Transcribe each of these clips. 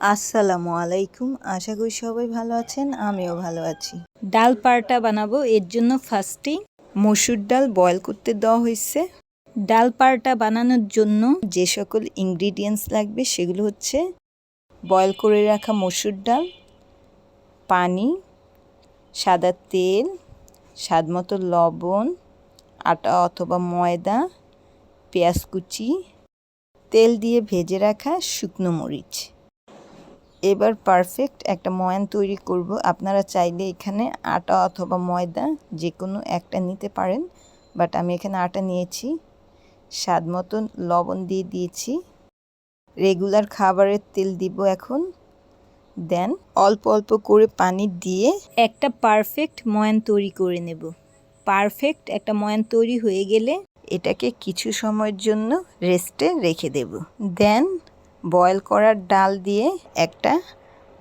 আসসালামু আলাইকুম। আশা করি সবাই ভালো আছেন, আমিও ভালো আছি। ডাল পারটা বানাবো, এর জন্য ফার্স্টেই মসুর ডাল বয়েল করতে দেওয়া হয়েছে ডাল পারটা বানানোর জন্য যে সকল ইনগ্রিডিয়েন্টস লাগবে সেগুলো হচ্ছে বয়েল করে রাখা মসুর ডাল, পানি, সাদা তেল, স্বাদমতো লবণ, আটা অথবা ময়দা, পেঁয়াজ কুচি, তেল দিয়ে ভেজে রাখা শুকনো মরিচ। এবার পারফেক্ট একটা ময়ান তৈরি করব। আপনারা চাইলে এখানে আটা অথবা ময়দা যে কোনো একটা নিতে পারেন। বাট আমি এখানে আটা নিয়েছি, স্বাদ মতন লবণ দিয়ে দিয়েছি। রেগুলার খাবারের তেল দিব এখন। দেন অল্প অল্প করে পানি দিয়ে একটা পারফেক্ট ময়ান তৈরি করে নেব। পারফেক্ট একটা ময়ান তৈরি হয়ে গেলে এটাকে কিছু সময়ের জন্য রেস্টে রেখে দেব। দেন বয়েল করার ডাল দিয়ে একটা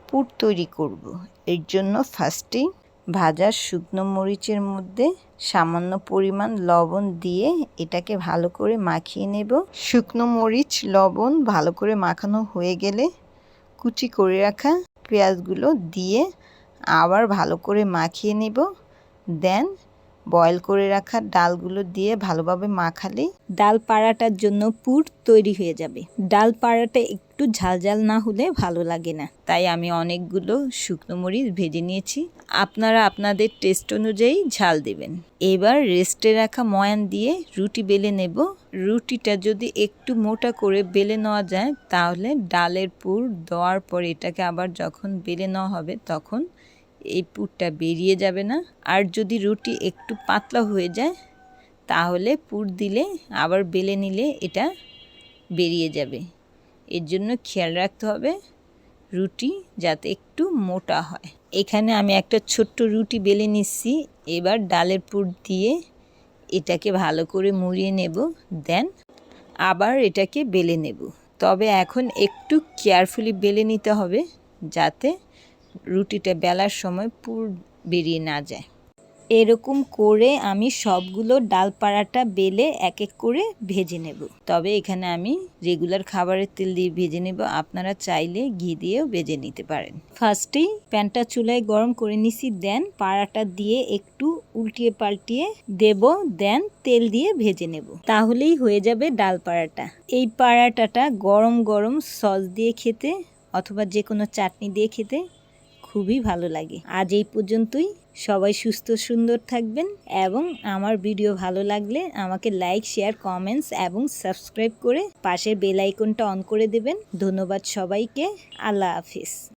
পুর তৈরি করব। এর জন্য ফার্স্টে ভাজা শুকনো মরিচের মধ্যে সামান্য পরিমাণ লবণ দিয়ে এটাকে ভালো করে মাখিয়ে নেব শুকনো মরিচ, লবণ ভালো করে মাখানো হয়ে গেলে কুচি করে রাখা পেঁয়াজগুলো দিয়ে আবার ভালো করে মাখিয়ে নেব দেন বয়েল করে রাখা ডালগুলো দিয়ে ভালোভাবে মাখালেই ডাল পাড়াটার জন্য পুর তৈরি হয়ে যাবে। ডাল পাড়াটা একটু ঝালঝাল না হলে ভালো লাগে না। তাই আমি অনেকগুলো শুকনো মরিচ ভেজে নিয়েছি। আপনারা আপনাদের টেস্ট অনুযায়ী ঝাল দেবেন। এবার রেস্টে রাখা ময়ান দিয়ে রুটি বেলে নেব। রুটিটা যদি একটু মোটা করে বেলে নেওয়া যায়, তাহলে ডালের পুর দেওয়ার পর এটাকে আবার যখন বেলে নেওয়া হবে, তখন এই পুরটা বেরিয়ে যাবে না। আর যদি রুটি একটু পাতলা হয়ে যায়, তাহলে পুর দিলে, আবার বেলে নিলে এটা বেরিয়ে যাবে। এর জন্য খেয়াল রাখতে হবে, রুটি যাতে একটু মোটা হয়। এখানে আমি একটা ছোট্ট রুটি বেলে নিচ্ছি। এবার ডালের পুর দিয়ে এটাকে ভালো করে মুড়িয়ে নেব, দেন আবার এটাকে বেলে নেব। তবে এখন একটু কেয়ারফুলি বেলে নিতে হবে, যাতে রুটিটা বেলার সময় পুর বেরিয়ে না যায়। এরকম করে আমি সবগুলো ডাল পাড়াটা বেলে এক এক করে ভেজে নেব। তবে এখানে আমি রেগুলার খাবারের তেল দিয়ে ভেজে নেব। আপনারা চাইলে ঘি দিয়েও ভেজে নিতে পারেন। ফার্স্টেই প্যানটা চুলায় গরম করে নিছি দেন পাড়াটা দিয়ে একটু উল্টিয়ে পাল্টিয়ে দেব দেন তেল দিয়ে ভেজে নেব। তাহলেই হয়ে যাবে ডাল পাড়াটা এই পাড়াটাটা গরম গরম সস দিয়ে খেতে অথবা যে কোনো চাটনি দিয়ে খেতে খুবই ভালো লাগে। আজ এই পর্যন্তই। সবাই সুস্থ, সুন্দর থাকবেন এবং আমার ভিডিও ভালো লাগলে আমাকে লাইক শেয়ার কমেন্টস এবং সাবস্ক্রাইব করে পাশের বেল আইকনটা অন করে দেবেন। ধন্যবাদ সবাইকে। আল্লাহ হাফিজ।